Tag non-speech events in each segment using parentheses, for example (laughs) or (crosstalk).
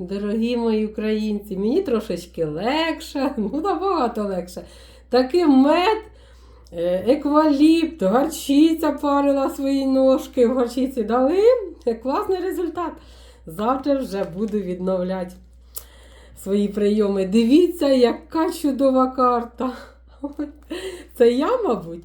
Дорогі мої українці, мені трошечки легше, (laughs) ну набагато легше. Такий мед, е, екваліпт, гарчиця парила свої ножки, в гарчиці дали. Класний результат. Завтра вже буду відновляти свої прийоми. Дивіться, яка чудова карта. (laughs) Це я, мабуть,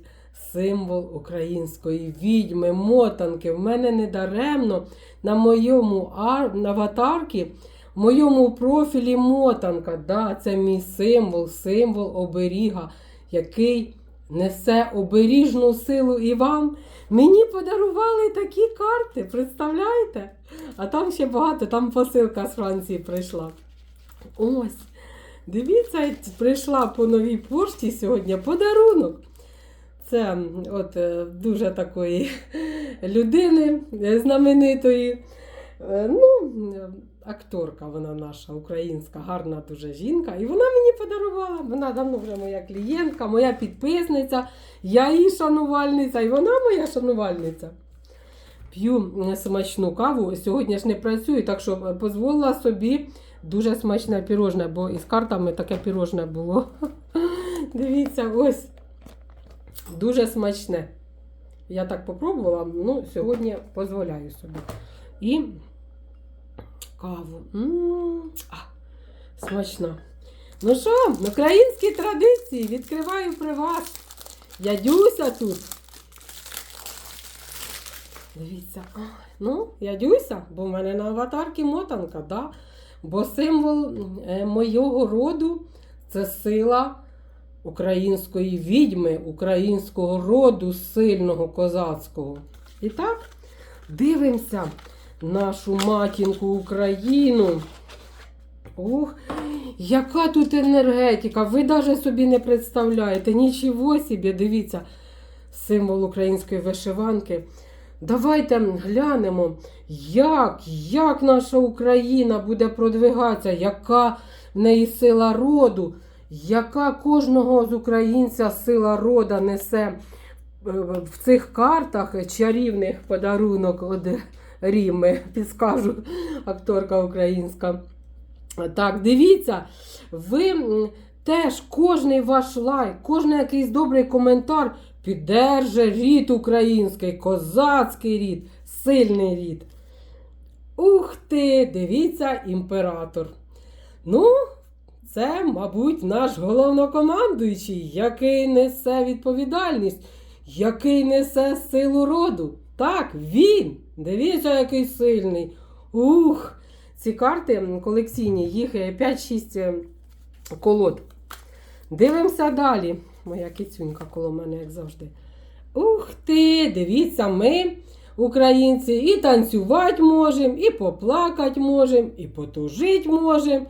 символ української відьми, мотанки. В мене не даремно на моєму ар... аватарці, в моєму профілі мотанка. Да, це мій символ, символ оберіга, який несе оберіжну силу і вам. Мені подарували такі карти, представляєте? А там ще багато, там посилка з Франції прийшла. Ось. Дивіться, прийшла по новій пошті сьогодні подарунок. Це от е, дуже такої (laughs) людини е, знаменитої. Е, Ну, акторка вона наша, українська, гарна дуже жінка. І вона мені подарувала. Вона давно вже моя клієнтка, моя підписниця, я її шанувальниця, і вона моя шанувальниця. П'ю е, смачну каву. Сьогодні ж не працюю, так що е, дозволила собі дуже смачне пірожне, бо із картами таке пірожне було. (laughs) Дивіться, ось. Дуже смачне. Я так попробувала, ну, сьогодні дозволяю собі. І каву. М, а, смачна. Ну що, українські традиції відкриваю при вас. Ядюся тут. Дивіться, ай, ну, ядюся, бо в мене на аватарці мотанка, да? бо символ е, моєго роду це сила української відьми, українського роду сильного козацького. І так, дивимося нашу матінку Україну. Ох, яка тут енергетика! Ви навіть собі не представляєте. Нічого собі, дивіться, символ української вишиванки. Давайте глянемо, як, як наша Україна буде продвигатися, яка в неї сила роду, яка кожного з українця сила рода несе е, в цих картах чарівних подарунок Ріми, (laughs) підскажу акторка українська. Так, дивіться, ви теж кожний ваш лайк, кожний якийсь добрий коментар піддерже рід український, козацький рід, сильний рід. Ух ти, дивіться, імператор. Ну, це, мабуть, наш головнокомандуючий, який несе відповідальність, який несе силу роду. Так, він. Дивіться, який сильний. Ух! Ці карти колекційні, їх е, 5-6 е, колод. Дивимося далі. Моя кицюнька коло мене, як завжди. Ух ти! Дивіться, ми, українці, і танцювати можемо, і поплакати можемо, і потужити можемо.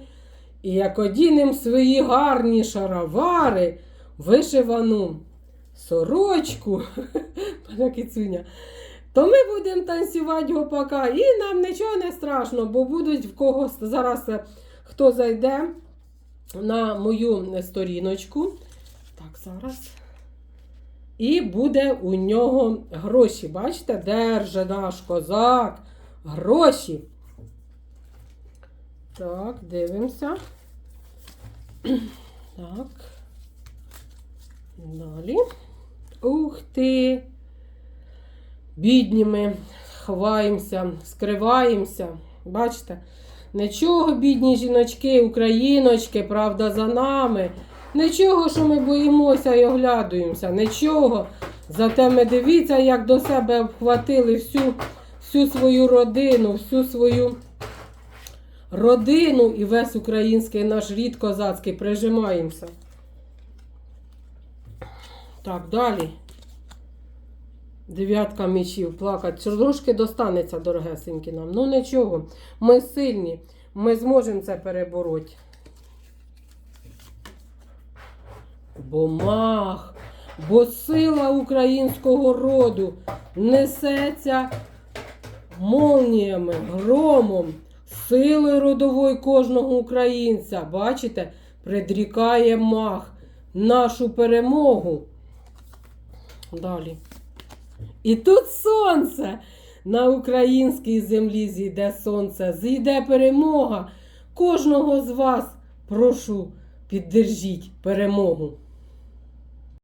І як одінемо свої гарні шаровари, вишивану сорочку, (laughs) моя кицюня, то ми будемо танцювати гопака, і нам нічого не страшно, бо будуть в когось зараз е, хто зайде на мою сторіночку. Так, зараз. І буде у нього гроші. Бачите, держи наш козак. Гроші. Так, дивимося. Так. Далі. Ух ти! Бідні ми ховаємося, скриваємося. Бачите? Нічого, бідні жіночки, україночки, правда, за нами. Нічого, що ми боїмося і оглядуємося. Нічого. Зате ми дивіться, як до себе обхватили всю, всю свою родину, всю свою родину і весь український наш рід козацький прижимаємося. Так, далі. Дев'ятка мечів, плакать. Трошки достанеться, дорогесенькі нам. Ну нічого. Ми сильні. Ми зможемо це перебороти. Бо мах, бо сила українського роду несеться молніями, громом, силою родової кожного українця. Бачите, предрікає мах нашу перемогу. Далі. І тут сонце. На українській землі зійде сонце, зійде перемога. Кожного з вас прошу піддержіть перемогу.